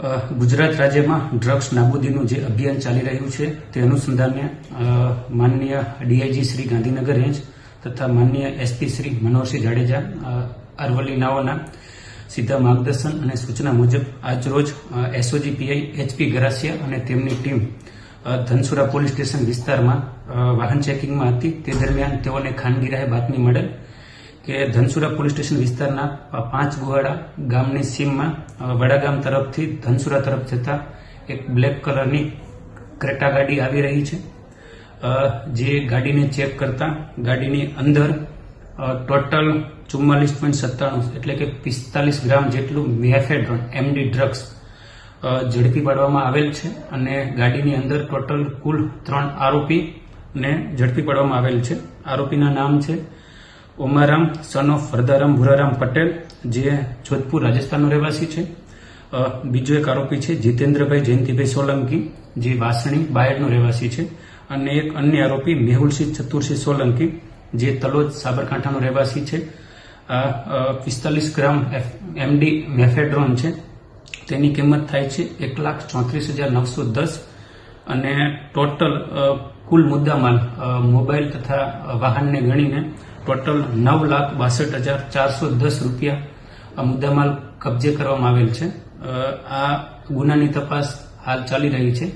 ગુજરાત રાજ્યમાં ડ્રગ્સ નાબૂદીનું જે અભિયાન ચાલી રહ્યું છે, તે અનુસંધાને માનનીય ડીઆઈજી શ્રી ગાંધીનગર રેન્જ તથા માનનીય એસપી શ્રી મનોહરસિંહ જાડેજા અરવલ્લી નાઓના સીધા માર્ગદર્શન અને સૂચના મુજબ આજરોજ એસઓજી પીઆઈ એચપી ગરાસિયા અને તેમની ટીમ ધનસુરા પોલીસ સ્ટેશન વિસ્તારમાં વાહન ચેકિંગમાં હતી. તે દરમિયાન તેઓને ખાનગી રાહે બાતમી મળેલ. કે ધનસુરા પોલીસ સ્ટેશન વિસ્તારના પાંચ ગુહાડા ગામની સીમમાં વડાગામ તરફથી ધનસુરા તરફ જતા એક બ્લેક કલરની ક્રેટા ગાડી આવી રહી છે. જે ગાડીને ચેક કરતા ગાડીની અંદર ટોટલ ચુમ્માલીસ પોઈન્ટ સત્તાણું, એટલે કે પિસ્તાલીસ ગ્રામ જેટલું મેફેડ્રોન, એમડી ડ્રગ્સ ઝડપી પાડવામાં આવેલ છે અને ગાડીની અંદર ટોટલ કુલ ત્રણ આરોપી ને ઝડપી પાડવામાં આવેલ છે. આરોપીના નામ છે ઓમારામ સન ઓફ વરદારામ ભુરારામ પટેલ, જે જોધપુર, રાજસ્થાનનો રહેવાસી છે. બીજો એક આરોપી છે, જીતેન્દ્રભાઈ જયંતિભાઈ સોલંકી, જે વાસણી, બાયડનો રહેવાસી છે. અને એક અન્ય આરોપી, મેહુલસિંહ ચતુરસિંહ સોલંકી, જે તલોદ, સાબરકાંઠાનો રહેવાસી છે. આ પિસ્તાલીસ ગ્રામ એમડી મેફેડ્રોન છે. તેની કિંમત થાય છે એક લાખ ચોત્રીસ હજાર નવસો દસ. અને ટોટલ કુલ મુદ્દામાલ મોબાઈલ તથા વાહનને ગણીને ટોટલ નવ લાખ બાસઠ હજાર ચારસો દસ રૂપિયા આ મુદ્દામાલ કબજે કરવામાં આવેલ છે. આ ગુનાની તપાસ હાલ ચાલી રહી છે.